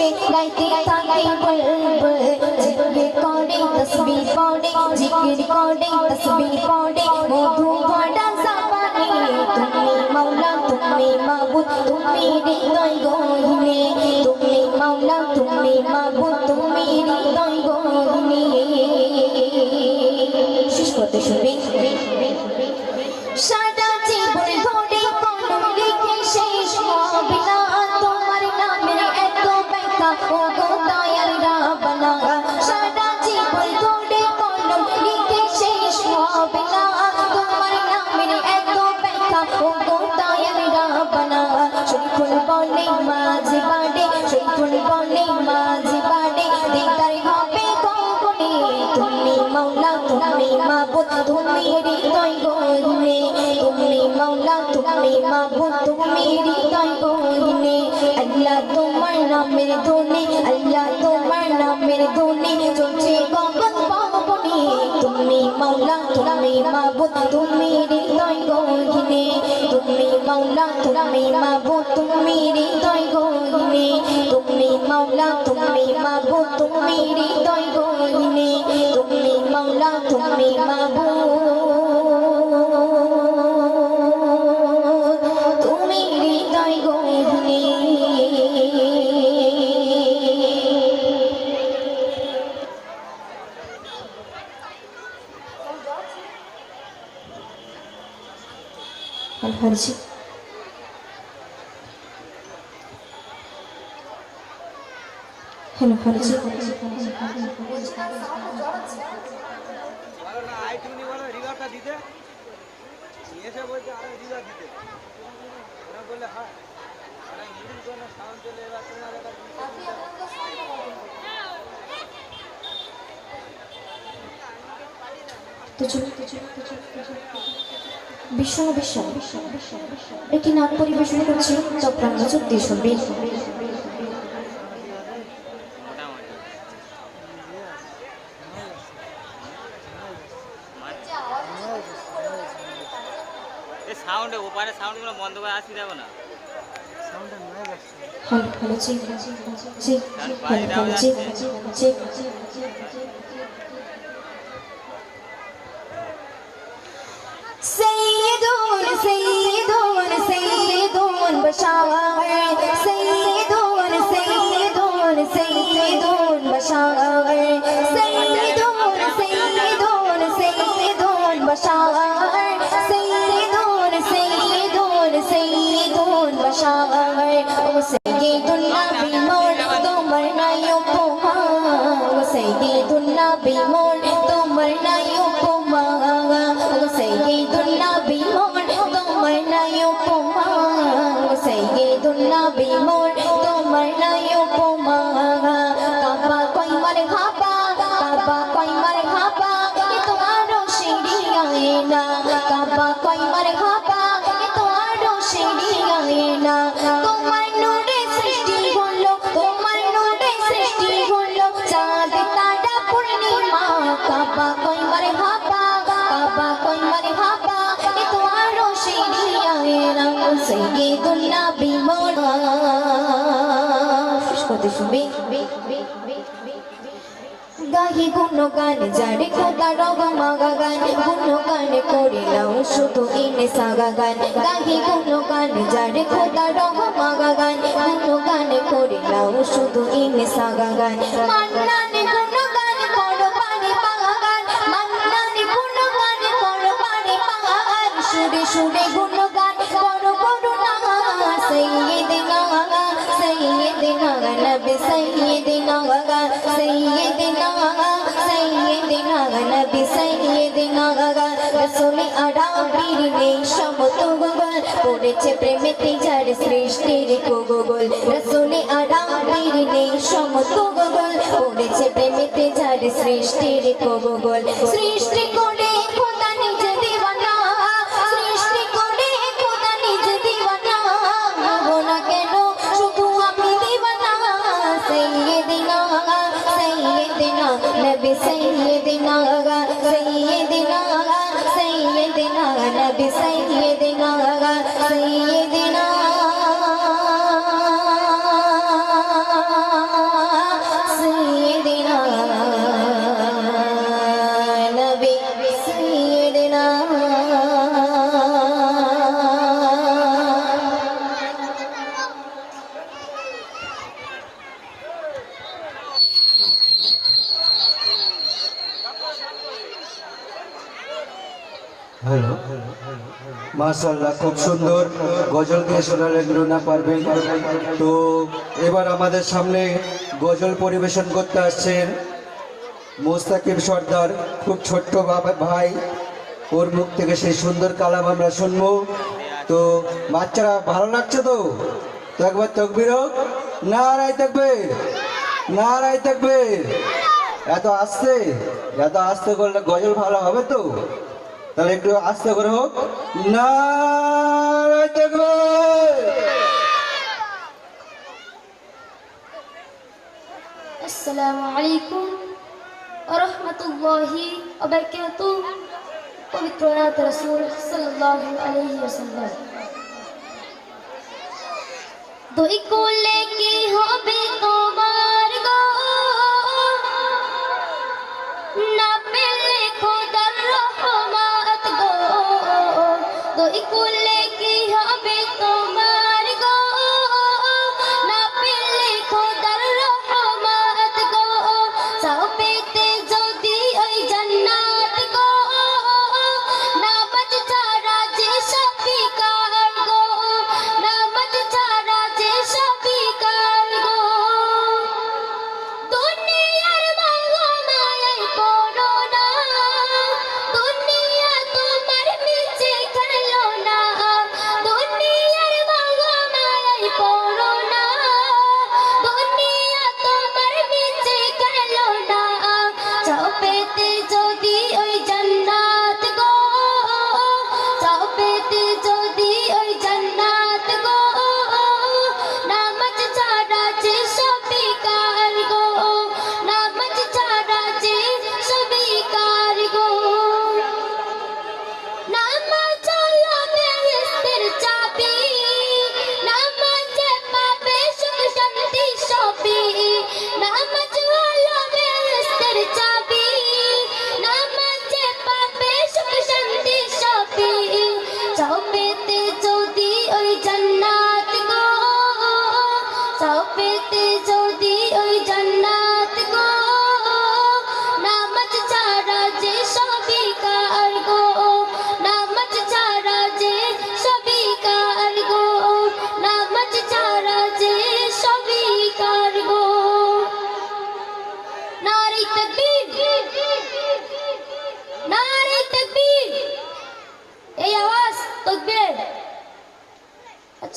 সুরে গাইতে থাকে বুলবুল জিকির করে তসবিহ পড়ে, জিকির করে তসবিহ পড়ে। মধু ভরা জাবানে তুমি মাওলা, তুমি মাবুদ তুমি হৃদয় গহিনে। তুমি মাওলা, তুমি মাবুদ তুমি হৃদয় গহিনে। শেষ করতে শুনবি তুমি হৃদয় গহিনে তুমি মাওলা তুমি মাবুদ তুমি হৃদয় গহিনে আল্লাহ তোমার নামের ধনে আল্লাহ তোমার নামের ধনে চলছে গগন পাবনে তুমি মাওলা তুমি মাবুদ তুমি হৃদয় গহিনে তুমি মাওলা তুমি মাবুদ তুমি হৃদয় গহিনে তুমি মাওলা তুমি মাবুদ তুমি হৃদয় গহিনে মাওলা তুমি মাবুদ। তুমি হৃদয় গহিনে। হরজি হ্যালো হরজি বলো না আইটুনি রিভারটা দিতে? এসে বলছে আরও রিভার দিতে। ওরা বললে, হয়। বিশ্ব বিশ্ব একটি নাম পরিবেশন করছি চক্রান্ত চুক্তি বন্ধ করে আসি যাবো না hello hello G G hello hello G G سيدون سيدون سيدون بشاغر Say the Tulla be more. গাহি গানে, জানি খোদা রগ মাগা গানে কোনো গানে করে নাও শুধু ইনে সাগা গানে। গাহি কোনো গানে, জানি খোদা রগ মাগা গানে কোনো গানে করে নাও শুধু ইনে সাগা গানে। মান্নানে পড়েছে প্রেমেতে যার সৃষ্টির কুগল রসুনে আরাবির নেই সমত গোগোল করেছে প্রেমেতে যার সৃষ্টির কুগল সৃষ্টি করে মাশাল্লাহ খুব সুন্দর। গজল দিয়ে শোনালেন রুনা পারবেন তো এবার আমাদের সামনে গজল পরিবেশন করতে আসছেন মোস্তাকিব সর্দার, খুব ছোট্ট ভাই। ওর মুখ থেকে সেই সুন্দর কালাম আমরা শুনব। তো বাচ্চারা, ভালো লাগছে তো? তো একবার তকবির হোক। না রায় তকবির না রায় তকবির। এত আসতে এত আসতে করলে গজল ভালো হবে তো? তাহলে একটু আস্তে করে হোক। না দুই কোলে কি হবে?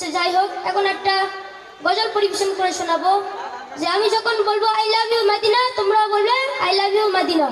আচ্ছা যাই হোক, এখন একটা গজল পরিবেশন করে শোনাবো। যে আমি যখন বলব আই লাভ ইউ মাদিনা তোমরা বলবে I love you Medina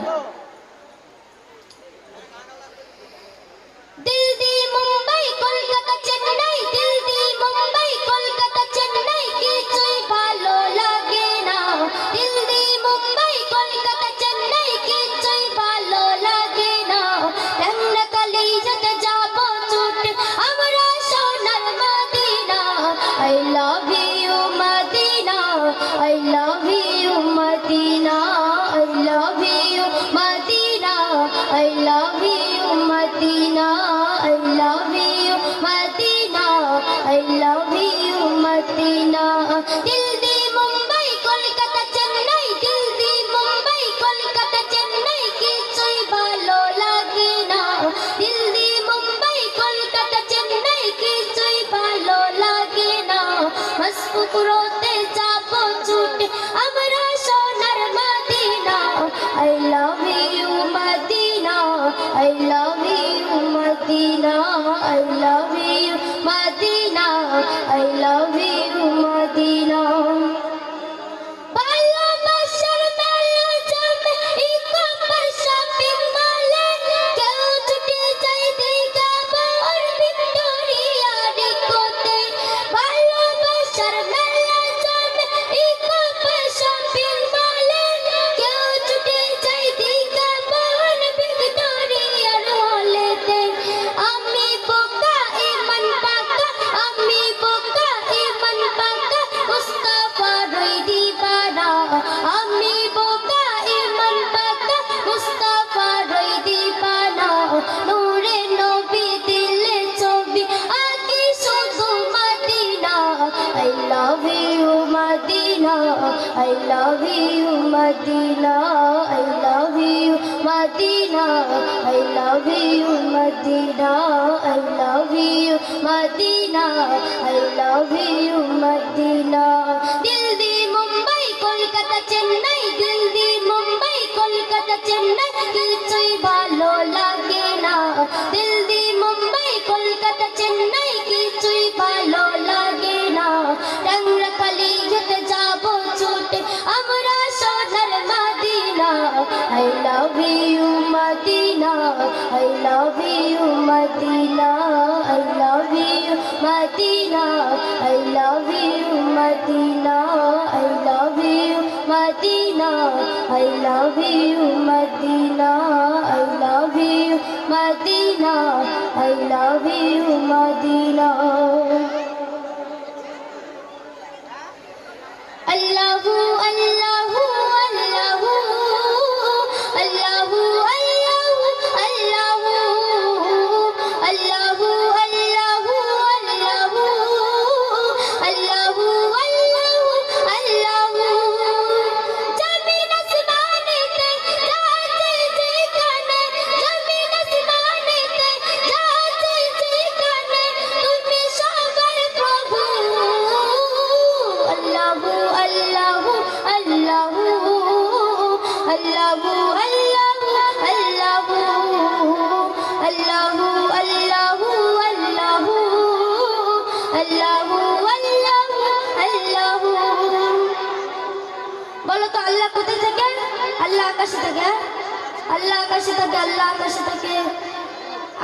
Chennai, Delhi, Mumbai, Kolkata, Chennai, কিছুই ভালো লাগে না। দিল্লি, মুম্বাই, কলকাতা, চেন্নাই, কিছুই ভালো লাগে না। টাংরা খালি যেতে যাব ছুটে, আমরা সোনার Medina. I love you Medina. I love you Medina. I love you Medina. I love you Medina. I love you Medina I love you Medina I love you Medina I love you Medina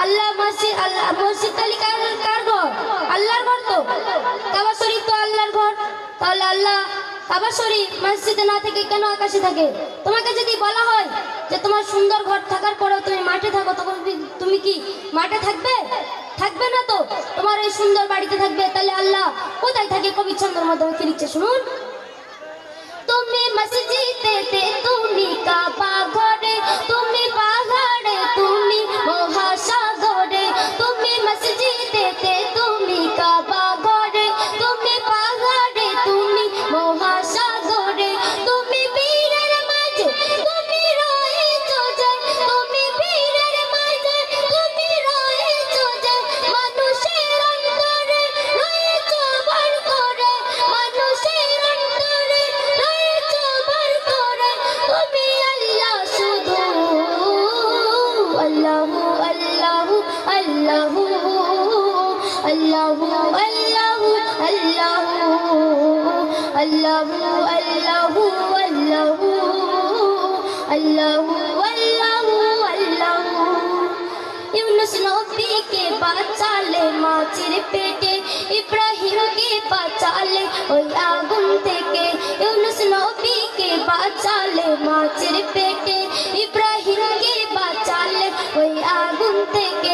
আল্লাহ মসজিদ আল্লাহ মসজিদ তালি কার কার ঘর? আল্লাহর ঘর তো। কাবা শরীফ তো আল্লাহর ঘর। তাহলে আল্লাহ কাবা শরীফ মসজিদে না থেকে কেন আকাশে থাকে? তোমাকে যদি বলা হয় যে তোমার সুন্দর ঘর থাকার পরেও তুমি মাঠে থাকো, তখন তুমি- কি মাঠে থাকবে? থাকবে না তো। তোমার এই সুন্দর বাড়িতে থাকবে। তাহলে আল্লাহ কোথায় থাকে? কবি ছন্দের মাধ্যমে লিখছে শুনুন। তুমি মসজিদেতে তুমি কাবা ঘরে আল্লাহু আল্লাহু আল্লাহু আল্লাহু আল্লাহু আল্লাহু আল্লাহু আল্লাহু আল্লাহু আল্লাহু ইউনুস নবীকে বাঁচালে মাছের পেটে ইব্রাহিমকে বাঁচালে ওই আগুন থেকে ইউনুস নবীকে বাঁচালে মাছের পেটে ইব্রাহিমকে বাঁচালে ওই আগুন থেকে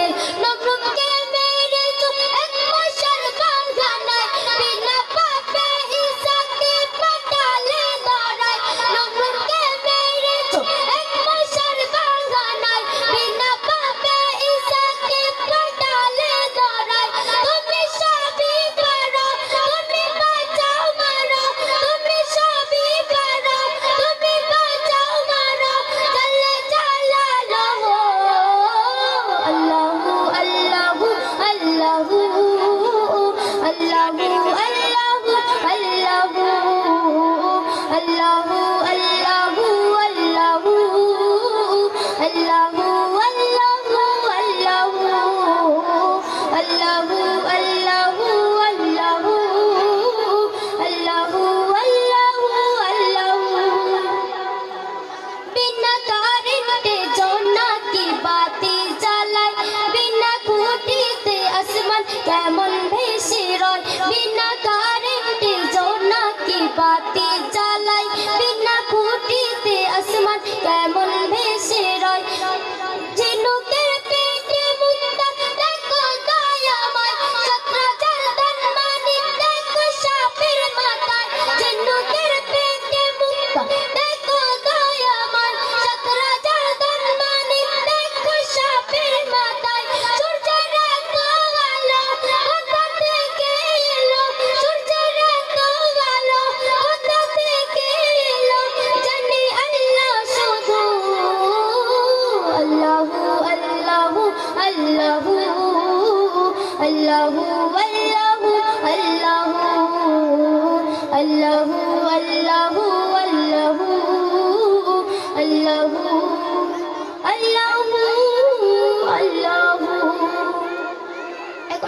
যেমন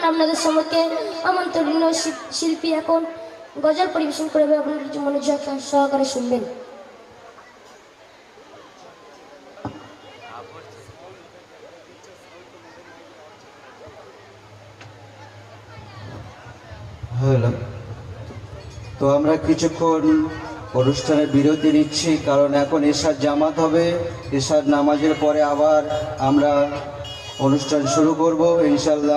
আপনাদের সম্মুখে আমন্ত্রণ শিল্পী এখন গজল পরিবেশন করবে আপনারা মনোযোগ সহকারে শুনবেন। হ্যালো তো আমরা কিছুক্ষণ অনুষ্ঠানে বিরতি নিচ্ছি, কারণ এখন এশার জামাত হবে। এশার নামাজের পরে আবার আমরা অনুষ্ঠান শুরু করব, ইনশাল্লাহ।